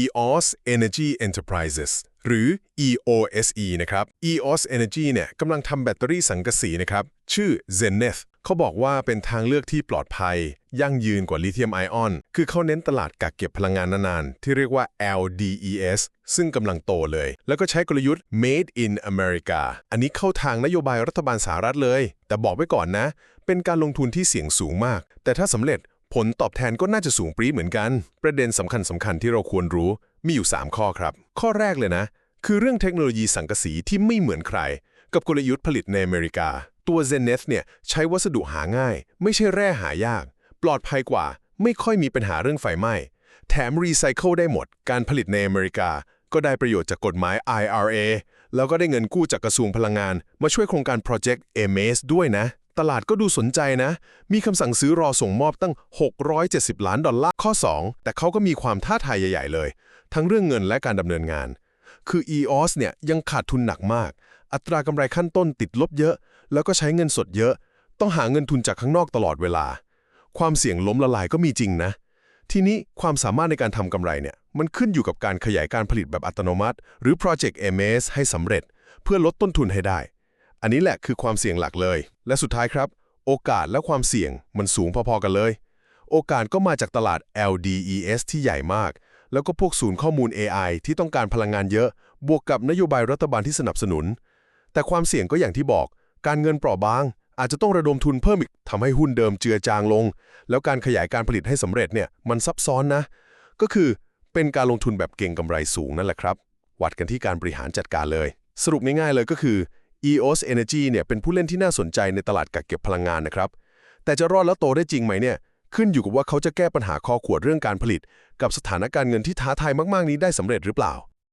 EOS Energy Enterprises หรือ EOSE นะครับ EOS Energy เนี่ยกำลังทำแบตเตอรี่สังกะสีนะครับ ชื่อ Zenith เขาบอกว่าเป็นทางเลือกที่ปลอดภัย ยั่งยืนกว่าลิเธียมไอออน คือเขาเน้นตลาดกักเก็บพลังงานนานๆ ที่เรียกว่า LDES ซึ่งกำลังโตเลย แล้วก็ใช้กลยุทธ์ Made in America อันนี้เข้าทางนโยบายรัฐบาลสหรัฐเลย แต่บอกไว้ก่อนนะ เป็นการลงทุนที่เสี่ยงสูงมาก แต่ถ้าสำเร็จ ผลตอบแทนก็น่าจะสูงปรี๊เหมือนกัน ประเด็นสำคัญสำคัญๆที่เราควรรู้มีอยู่ 3 ข้อครับ ข้อแรกเลยนะ คือเรื่องเทคโนโลยีสังกะสีที่ไม่เหมือนใคร กับกลยุทธ์ผลิตในอเมริกา ตัว Zenith เนี่ยใช้วัสดุหาง่าย ไม่ใช่แร่หายาก ปลอดภัยกว่า ไม่ค่อยมีปัญหาเรื่องไฟไหม้ แถมรีไซเคิลได้หมด การผลิตในอเมริกา ก็ได้ประโยชน์จากกฎหมาย IRA แล้วก็ได้เงินกู้จากกระทรวงพลังงาน มาช่วยโครงการ Project AMAZE ด้วยนะ ตลาดก็ดูสนใจนะ มีคำสั่งซื้อรอส่งมอบตั้ง 670 ล้านดอลลาร์ข้อ 2 แต่เขาก็มีความท้าทายใหญ่ ๆ เลย ทั้งเรื่องเงินและการดำเนินงาน คือ EOS เนี่ยยังขาดทุนหนักมาก อัตรากำไรขั้นต้นติดลบเยอะ แล้วก็ใช้เงินสดเยอะ ต้องหาเงินทุนจากข้างนอกตลอดเวลา ความเสี่ยงล้มละลายก็มีจริงนะ ทีนี้ความสามารถในการทำกำไรเนี่ยมันขึ้นอยู่กับการขยายการผลิตแบบอัตโนมัติ หรือ Project MS ให้สำเร็จ เพื่อลดต้นทุนให้ได้ อันนี้แหละคือความเสี่ยงหลักเลย และสุดท้ายครับ โอกาสและความเสี่ยงมันสูงพอๆกันเลย โอกาสก็มาจากตลาด LDES ที่ใหญ่มาก แล้วก็พวกศูนย์ข้อมูล AI ที่ต้องการพลังงานเยอะ บวกกับนโยบายรัฐบาลที่สนับสนุน แต่ความเสี่ยงก็อย่างที่บอก การเงินเปราะบาง อาจจะต้องระดมทุนเพิ่มอีกทำให้หุ้นเดิมเจือจางลง แล้วการขยายการผลิตให้สำเร็จเนี่ยมันซับซ้อนนะ ก็คือเป็นการลงทุนแบบเก่งกำไรสูงนั่นแหละครับ วัดกันที่การบริหารจัดการเลย สรุปง่ายๆเลยก็คือ EOS Energy เนี่ยเป็นผู้เล่นที่น่าสนใจในตลาดกักเก็บพลังงานนะครับ แต่จะรอดแล้วโตได้จริงไหมเนี่ยขึ้นอยู่กับว่าเขาจะแก้ปัญหาข้อขวดเรื่องการผลิต กับสถานการณ์เงินที่ท้าทายมาก ๆ นี้ได้สำเร็จหรือเปล่า